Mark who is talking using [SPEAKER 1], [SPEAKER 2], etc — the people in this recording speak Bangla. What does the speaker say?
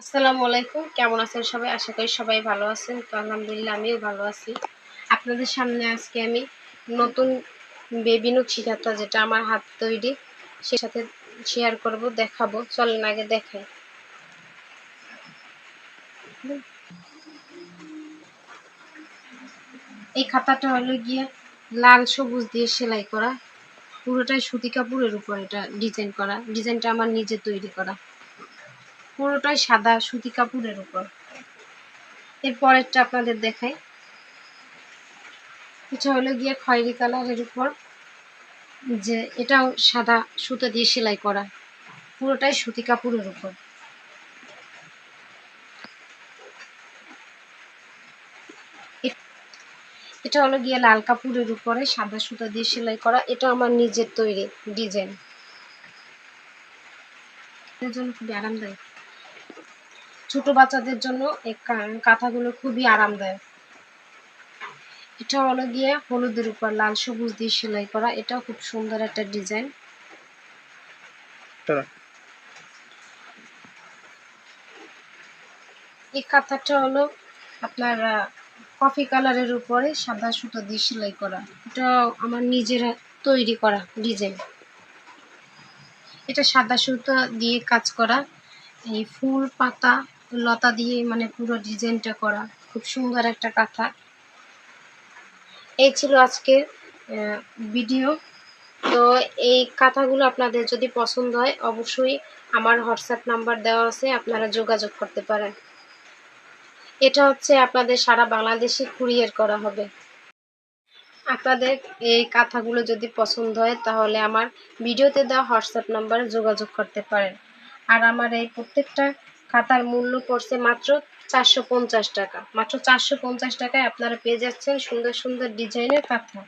[SPEAKER 1] আসসালামু আলাইকুম। কেমন আছেন সবাই? আশা করি সবাই ভালো আছেন। তো আলহামদুলিল্লাহ, আমিও ভালো আছি। আপনাদের সামনে আজকে আমি নতুন বেবি নকশি কাঁথা যেটা আমার হাত তৈরি সে সাথে শেয়ার করব, দেখাবো। চলেন আগে দেখাই। এই খাতাটা হলো গিয়ে লাল সবুজ দিয়ে সেলাই করা। পুরোটাই সুতি কাপড়ের উপর এটা ডিজাইন করা। ডিজাইনটা আমার নিজে তৈরি করা। পুরোটাই সাদা সুতি কাপড়ের উপর। এর পরেরটা আপনাদের দেখাই। এটা হলো গিয়ে খয়েরি কালারের উপর। যে এটাও সাদা সুতো দিয়ে সেলাই করা। পুরোটাই সুতি কাপড়ের উপর। এটা হলো গিয়ে লাল কাপড়ের উপরে সাদা সুতো দিয়ে সেলাই করা। এটা আমার নিজের তৈরি ডিজাইন। এর জন্য খুবই আরামদায়ক। ছোট বাচ্চাদের জন্য এই কাঁথাগুলো খুবই আরামদায়ক। এটা হলো গিয়ে হলুদের উপর লাল সবুজ দিয়ে সেলাই করা। এটাও খুব সুন্দর একটা ডিজাইন। এই কাঁথাটা হলো আপনার কফি কালারের উপরে সাদা সুতো দিয়ে সেলাই করা। এটা আমার নিজের তৈরি করা ডিজাইন। এটা সাদা সুতো দিয়ে কাজ করা। এই ফুল পাতা লতা দিয়ে মানে পুরো ডিজাইনটা করা। খুব সুন্দর একটা কাঁথা। এই ছিল আজকের ভিডিও তো এই কাঁথাগুলো আপনাদের যদি পছন্দ হয়, অবশ্যই আমার হোয়াটসঅ্যাপ নাম্বার দেওয়া আছে, আপনারা যোগাযোগ করতে পারেন। এটা হচ্ছে আপনাদের সারা বাংলাদেশে কুরিয়ার করা হবে। আপনাদের এই কাঁথাগুলো যদি পছন্দ হয়, তাহলে আমার ভিডিওতে দেওয়া হোয়াটসঅ্যাপ নাম্বারে যোগাযোগ করতে পারেন। আর আমার এই প্রত্যেকটা খাতার মূল্য পড়ছে মাত্র চারশো পঞ্চাশ টাকা। মাত্র চারশো পঞ্চাশ টাকায় আপনারা পেয়ে যাচ্ছেন সুন্দর সুন্দর ডিজাইনের কাঁথা।